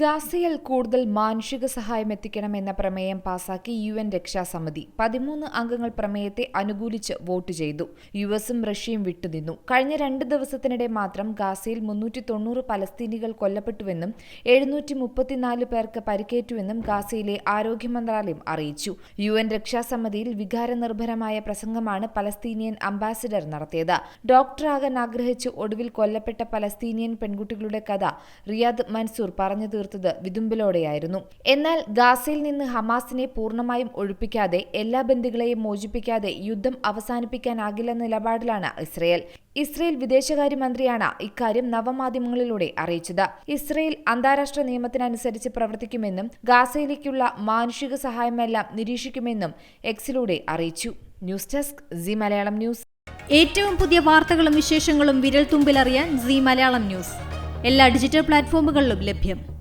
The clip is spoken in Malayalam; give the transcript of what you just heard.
ഗാസയിൽ കൂടുതൽ മാനുഷിക സഹായം എത്തിക്കണമെന്ന പ്രമേയം പാസാക്കി യു എൻ രക്ഷാസമിതി പതിമൂന്ന് അംഗങ്ങൾ പ്രമേയത്തെ അനുകൂലിച്ച് വോട്ട് ചെയ്തു. യു എസും റഷ്യയും വിട്ടുനിന്നു. കഴിഞ്ഞ രണ്ട് ദിവസത്തിനിടെ മാത്രം ഗാസയിൽ മുന്നൂറ്റി തൊണ്ണൂറ് പലസ്തീനികൾ കൊല്ലപ്പെട്ടുവെന്നും എഴുന്നൂറ്റി മുപ്പത്തിനാല് പേർക്ക് പരിക്കേറ്റുവെന്നും ഗാസയിലെ ആരോഗ്യ മന്ത്രാലയം അറിയിച്ചു. യു എൻ രക്ഷാസമിതിയിൽ വികാരനിർഭരമായ പ്രസംഗമാണ് പലസ്തീനിയൻ അംബാസിഡർ നടത്തിയത്. ഡോക്ടറാകാൻ ആഗ്രഹിച്ച് ഒടുവിൽ കൊല്ലപ്പെട്ട പലസ്തീനിയൻ പെൺകുട്ടികളുടെ കഥ റിയാദ് മൻസൂർ പറഞ്ഞു തീർത്തത് വിതുമ്പലോടെയായിരുന്നു. എന്നാൽ ഗാസയിൽ നിന്ന് ഹമാസിനെ പൂർണമായും ഒഴിപ്പിക്കാതെ എല്ലാ ബന്ദികളെയും മോചിപ്പിക്കാതെ യുദ്ധം അവസാനിപ്പിക്കാനാകില്ലെന്ന നിലപാടിലാണ് ഇസ്രയേൽ. ഇസ്രയേൽ വിദേശകാര്യമന്ത്രിയാണ് ഇക്കാര്യം നവമാധ്യമങ്ങളിലൂടെ അറിയിച്ചത്. ഇസ്രയേൽ അന്താരാഷ്ട്ര നിയമത്തിനനുസരിച്ച് പ്രവർത്തിക്കുമെന്നും ഗാസയിലേക്കുള്ള മാനുഷിക സഹായമെല്ലാം നിരീക്ഷിക്കുമെന്നും എക്സിലൂടെ അറിയിച്ചു. News desk C Malayalam news. ഏറ്റവും പുതിയ വാർത്തകളും വിശേഷങ്ങളും വിരൽ തുമ്പിലറിയാൻ സി മലയാളം ന്യൂസ്. എല്ലാ ഡിജിറ്റൽ പ്ലാറ്റ്ഫോമുകളിലും ലഭ്യം.